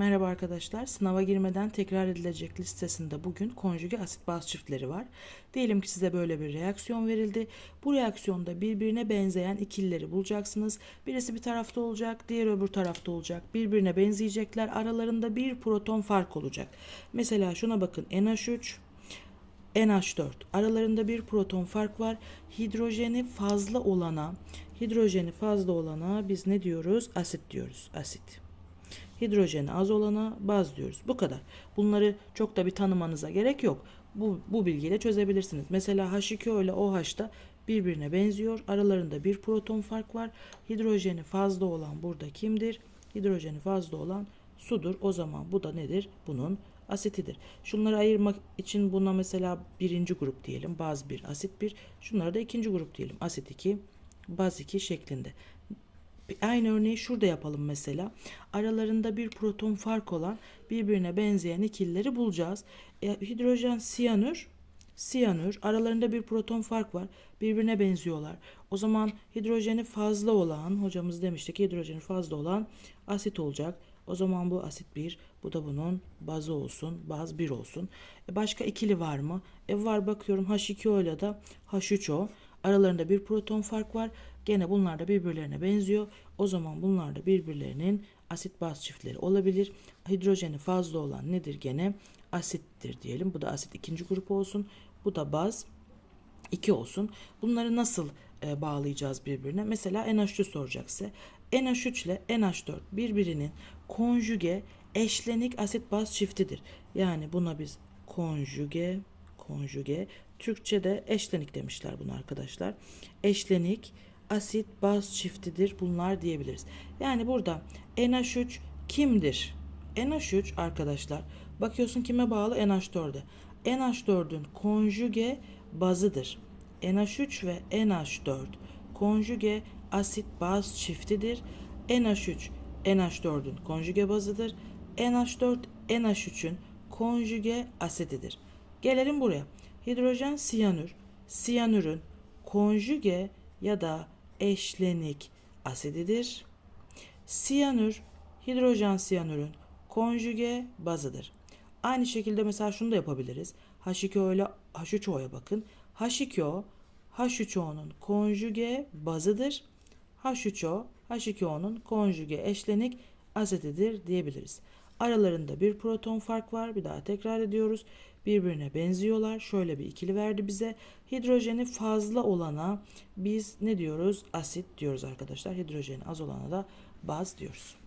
Merhaba arkadaşlar. Sınava girmeden tekrar edilecek listesinde bugün konjüge asit baz çiftleri var. Diyelim ki size böyle bir reaksiyon verildi. Bu reaksiyonda birbirine benzeyen ikilileri bulacaksınız. Birisi bir tarafta olacak, diğer öbür tarafta olacak. Birbirine benzeyecekler. Aralarında bir proton fark olacak. Mesela şuna bakın NH3 NH4 aralarında bir proton fark var. Hidrojeni fazla olana, hidrojeni fazla olana biz ne diyoruz? Asit diyoruz. Asit. Hidrojeni az olana baz diyoruz. Bu kadar. Bunları çok da bir tanımanıza gerek yok. Bu, bu bilgiyle çözebilirsiniz. Mesela H2O ile OH'da birbirine benziyor. Aralarında bir proton fark var. Hidrojeni fazla olan burada kimdir? Hidrojeni fazla olan sudur. O zaman bu da nedir? Bunun asitidir. Şunları ayırmak için buna mesela birinci grup diyelim. Baz 1, asit 1. Şunlara da ikinci grup diyelim. Asit 2, baz 2 şeklinde. Aynı örneği şurada yapalım mesela. Aralarında bir proton fark olan birbirine benzeyen ikilileri bulacağız. E, hidrojen siyanür, siyanür aralarında bir proton fark var. Birbirine benziyorlar. O zaman hidrojeni fazla olan, hocamız demişti ki hidrojeni fazla olan asit olacak. O zaman bu asit 1, bu da bunun bazı olsun, baz 1 olsun. E başka ikili var mı? E var bakıyorum H2O ile de H3O. Aralarında bir proton fark var. Gene bunlar da birbirlerine benziyor. O zaman bunlar da birbirlerinin asit baz çiftleri olabilir. Hidrojeni fazla olan nedir gene? Asittir diyelim. Bu da asit ikinci grup olsun. Bu da baz 2 olsun. Bunları nasıl e, bağlayacağız birbirine? Mesela NH3 soracaksa NH3 ile NH4 birbirinin konjüge eşlenik asit baz çiftidir. Yani buna biz konjüge konjüge Türkçe'de eşlenik demişler bunu arkadaşlar. Eşlenik asit baz çiftidir bunlar diyebiliriz. Yani burada NH3 kimdir? NH3 arkadaşlar bakıyorsun kime bağlı NH4'e. NH4'ün konjüge bazıdır. NH3 ve NH4 konjüge asit baz çiftidir. NH3 NH4'ün konjüge bazıdır. NH4 NH3'ün konjüge asitidir. Gelelim buraya. Hidrojen siyanür, siyanürün konjüge ya da eşlenik asididir. Siyanür, hidrojen siyanürün konjüge bazıdır. Aynı şekilde mesela şunu da yapabiliriz. H2O ile H3O'ya bakın. H2O, H3O'nun konjüge bazıdır. H3O, H2O'nun konjüge eşlenik asitidir diyebiliriz. Aralarında bir proton fark var. Bir daha tekrar ediyoruz. Birbirine benziyorlar. Şöyle bir ikili verdi bize. Hidrojeni fazla olana biz ne diyoruz? Asit diyoruz arkadaşlar. Hidrojeni az olana da baz diyoruz.